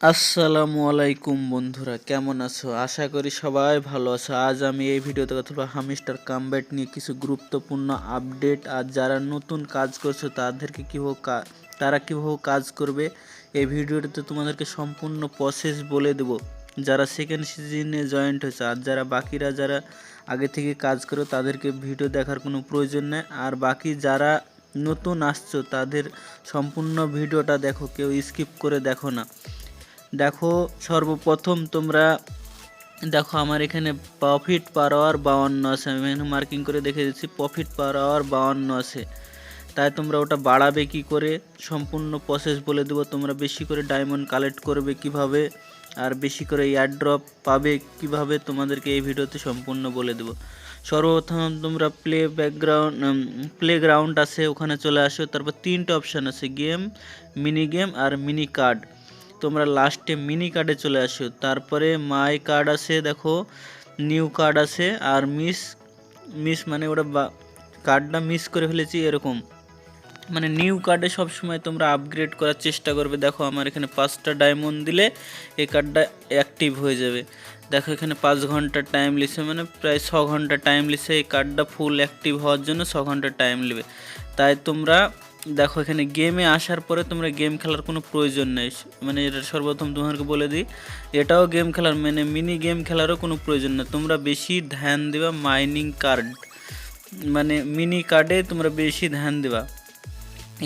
আসসালামু আলাইকুম বন্ধুরা, কেমন আছো? আশা করি সবাই ভালো আছো। আজ আমি এই ভিডিওতে কথা বলব হামিস্টার কামব্যাট নিয়ে কিছু গুরুত্বপূর্ণ আপডেট। আর যারা নতুন কাজ করছ, তাদেরকে কীভাবে তারা কীভাবে কাজ করবে, এই ভিডিওটাতে তোমাদেরকে সম্পূর্ণ প্রসেস বলে দেবো। যারা সেকেন্ড সিজনে জয়েন্ট হয়েছে, আর যারা বাকিরা যারা আগে থেকে কাজ করো, তাদেরকে ভিডিও দেখার কোনো প্রয়োজন নেই। আর বাকি যারা নতুন আসছো, তাদের সম্পূর্ণ ভিডিওটা দেখো, কেউ স্কিপ করে দেখো না। দেখো, সর্বপ্রথম তোমরা দেখো আমার এখানে প্রফিট পার আওয়ার বাউান্ন আছে। আমি এখানে মার্কিং করে দেখে দিচ্ছি প্রফিট পার আওয়ার বাউান্ন আছে। তাই তোমরা ওটা বাড়াবে কি করে? সম্পূর্ণ প্রসেস বলে দেবো, তোমরা বেশি করে ডায়মন্ড কালেক্ট করবে কীভাবে? আর বেশি করে এয়ারড্রপ পাবে কীভাবে? তোমাদেরকে এই ভিডিওতে সম্পূর্ণ বলে দেবো। সর্বপ্রথম তোমরা প্লে ব্যাকগ্রাউন্ড প্লে গ্রাউন্ড আছে, ওখানে চলে আসো। তারপর তিনটে অপশান আছে গেম মিনি গেম আর মিনি কার্ড তোমরা লাস্টে মিনি কার্ডে চলে আসো। তারপরে মাই কার্ড আছে, দেখো নিউ কার্ড আছে, আর মিস মিস মানে ওটা কার্ডটা মিস করে ফেলেছি এরকম। মানে নিউ কার্ডে সবসময় তোমরা আপগ্রেড করার চেষ্টা করবে। দেখো, আমার এখানে পাঁচটা ডায়মন্ড দিলে এই কার্ডটা অ্যাক্টিভ হয়ে যাবে। দেখো, এখানে পাঁচ ঘণ্টা টাইম লিছে মানে প্রায় ছ ঘণ্টা টাইম লিছে এই কার্ডটা ফুল অ্যাক্টিভ হওয়ার জন্য ছ ঘণ্টা টাইম নেবে। তাই তোমরা দেখো, এখানে গেমে আসার পরে তোমরা গেম খেলার কোনো প্রয়োজন নেই। মানে এটা সর্বপ্রথম তোমাদেরকে বলে দিই, এটাও গেম খেলার মানে মিনি গেম খেলারও কোনো প্রয়োজন নেই। তোমরা বেশি ধ্যান দেবা মাইনিং কার্ড মানে মিনি কার্ডে তোমরা বেশি ধ্যান দেবা।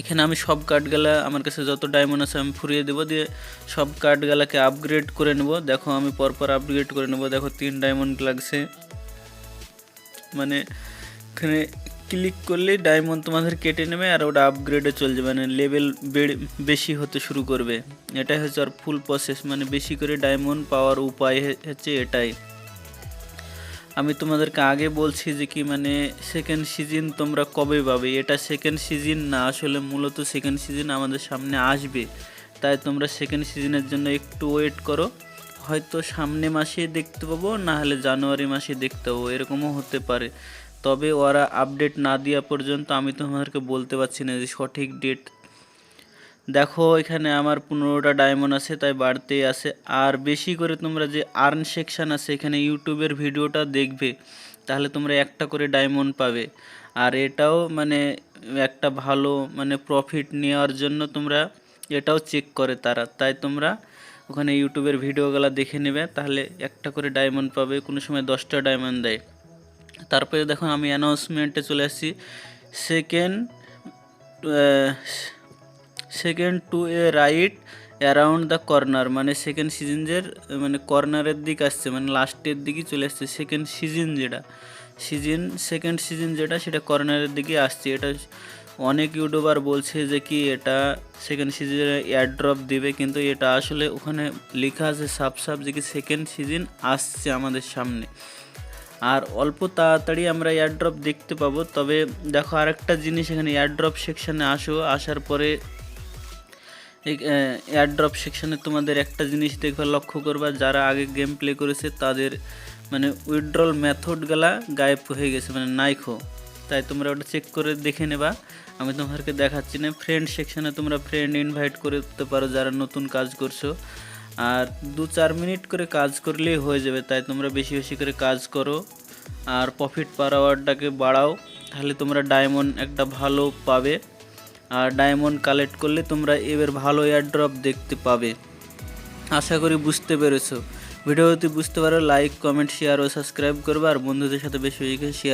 এখানে আমি সব কার্ডগুলা আমার কাছে যত ডায়মন্ড আছে আমি ফুরিয়ে দেবো, দিয়ে সব কার্ডগুলাকে আপগ্রেড করে নেব। দেখো, আমি পরপর আপগ্রেড করে নেব। দেখো, তিন ডায়মন্ড লাগছে। মানে এখানে ক্লিক করলেই ডায়মন্ড তোমাদের কেটে নেবে আর ওটা আপগ্রেডে চলে যাবে মানে লেভেল বেশি হতে শুরু করবে। এটাই হচ্ছে আর ফুল প্রসেস মানে বেশি করে ডায়মন্ড পাওয়ার উপায় হচ্ছে এটাই। আমি তোমাদেরকে আগে বলছি যে কি মানে সেকেন্ড সিজন তোমরা কবে পাবে? এটা সেকেন্ড সিজন না, আসলে মূলত সেকেন্ড সিজন আমাদের সামনে আসবে। তাই তোমরা সেকেন্ড সিজনের জন্য একটু ওয়েট করো। হয়তো সামনে মাসে দেখতে পাবো, না হলে জানুয়ারি মাসে দেখতে পাবো, এরকমও হতে পারে। তবে ওরা আপডেট না দেওয়া পর্যন্ত আমি তোমাদেরকে বলতে পারছি না যে সঠিক ডেট দেখো, এখানে আমার পনেরোটা ডায়মন্ড আছে, তাই বাড়তেই আছে। আর বেশি করে তোমরা যে আর্ন সেকশন আছে, এখানে ইউটিউবের ভিডিওটা দেখবে। তাহলে তোমরা একটা করে ডায়মন্ড পাবে। আর এটাও মানে একটা ভালো মানে প্রফিট নেওয়ার জন্য তোমরা এটাও চেক করে তারা। তাই তোমরা ওখানে ইউটিউবের ভিডিওগুলো দেখে নেবে, তাহলে একটা করে ডায়মন্ড পাবে। কোনো সময় দশটা ডায়মন্ড দেয়। তারপরে দেখো আমি অ্যানাউন্সমেন্টে চলে আসছি। Second second to a right around the corner মানে সেকেন্ড সিজনের মানে কর্নারের দিক আসছে মানে লাস্টের দিকে চলে আসছে সেকেন্ড সিজন যেটা। সিজন সেকেন্ড সিজন যেটা, সেটা কর্নারের দিকে আসছে। এটা অনেক ইউটিউবার বলছে যে কি এটা সেকেন্ড সিজনে এয়ারড্রপ দিবে, কিন্তু এটা আসলে ওখানে লেখা আছে সাপ সাপ যে কি সেকেন্ড সিজন আসছে আমাদের সামনে। আর অল্প তাড়াতাড়ি আমরা এয়ারড্রপ দেখতে পাবো। তবে দেখো আরেকটা জিনিস এখানে এয়ারড্রপ সেকশানে আসো, আসার পরে এয়ারড্রপ সেকশানে তোমাদের একটা জিনিস দেখবে, লক্ষ্য করবা, যারা আগে গেম প্লে করেছে তাদের মানে উইথড্রল মেথডগুলা গায়েব হয়ে গেছে মানে নাইখো তাই তোমরা ওটা চেক করে দেখে নেবা। আমি তোমাদেরকে দেখাচ্ছি না। ফ্রেন্ড সেকশানে তোমরা ফ্রেন্ড ইনভাইট করতে পারো, যারা নতুন কাজ করছ। আর দু চার মিনিট করে কাজ করলেই হয়ে যাবে, তাই তোমরা বেশি বেশি করে কাজ করো। আর প্রফিট পার আওয়ারটাকে বাড়াও, তাহলে তোমরা ডায়মন্ড একটা ভালো পাবে। আর ডায়মন্ড কালেক্ট করলে তোমরা এবার ভালো এয়ারড্রপ দেখতে পাবে। আশা করি বুঝতে পেরেছ। ভিডিওটি বুঝতে পারো লাইক কমেন্ট শেয়ার ও সাবস্ক্রাইব করবে, আর বন্ধুদের সাথে বেশি বেশি শেয়ার